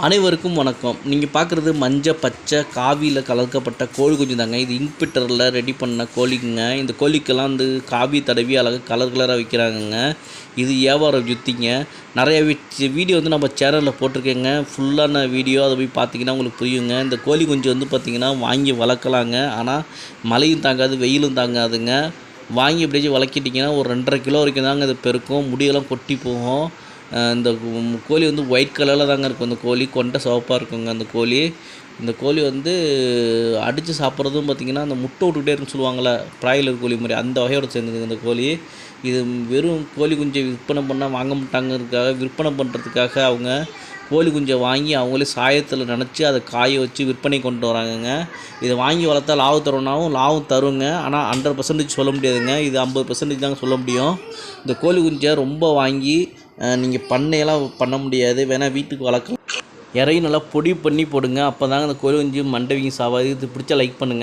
அனைவருக்கும் வணக்கம். நீங்கள் பார்க்குறது மஞ்சள் பச்சை காவியில் கலக்கப்பட்ட கோழி குஞ்சு தாங்க. இது இன்பிட்டரில் ரெடி பண்ண கோழிக்குங்க இந்த கோழிக்கெல்லாம் வந்து காவி தடவி அழகாக கலர் கலராக விற்கிறாங்கங்க இது வியாபாரம் ஜுத்திங்க நிறைய வீடியோ வந்து நம்ம சேனலில் போட்டிருக்கேங்க. ஃபுல்லான வீடியோ அதை போய் பார்த்தீங்கன்னா உங்களுக்கு புரியுங்க. இந்த கோழி குஞ்சு வந்து பார்த்திங்கன்னா வாங்கி வளர்க்கலாங்க. ஆனால் மழையும் தாங்காது வெயிலும் தாங்காதுங்க. வாங்கி எப்படியாச்சும் வளர்க்கிட்டிங்கன்னா ஒரு ரெண்டரை கிலோ வரைக்கும் தாங்க இது பெருக்கும். முடியெல்லாம் கொட்டி போகும். இந்த கோழி வந்து ஒயிட் கலரில் தாங்க இருக்கும். அந்த கோழி கொண்டை சிவப்பாக இருக்குங்க அந்த கோழி. இந்த கோழி வந்து அடித்து சாப்பிட்றதும் பார்த்திங்கன்னா அந்த முட்டை விட்டுக்கிட்டே இருக்குன்னு சொல்லுவாங்களே பிராய்லர் கோழி மாதிரி. அந்த வகையோட சேர்ந்துங்க இந்த கோழி. இது வெறும் கோழி குஞ்சை விற்பனை பண்ணால் வாங்க மாட்டாங்கிறதுக்காக விற்பனை பண்ணுறதுக்காக அவங்க கோழி குஞ்சை வாங்கி அவங்களே சாயத்தில் நினச்சி அதை காய வச்சு விற்பனை கொண்டு வராங்கங்க. இதை வாங்கி வளர்த்தா லாபம் தரும்னாவும் லாபம் தருங்க. ஆனால் ஹண்ட்ரட் பர்சன்டேஜ் சொல்ல முடியாதுங்க. இது ஐம்பது பர்சன்டேஜ் தாங்க சொல்ல முடியும். இந்த கோழி குஞ்சை ரொம்ப வாங்கி நீங்கள் பண்ணையெல்லாம் பண்ண முடியாது. வேணால் வீட்டுக்கு வளர்க்கலாம். இறையும் நல்லா பொடி பண்ணி போடுங்க. அப்போ தாங்க அந்த கோழி குஞ்சு மண்டவிங்க சாவாது இது பிடிச்சா லைக் பண்ணுங்கள்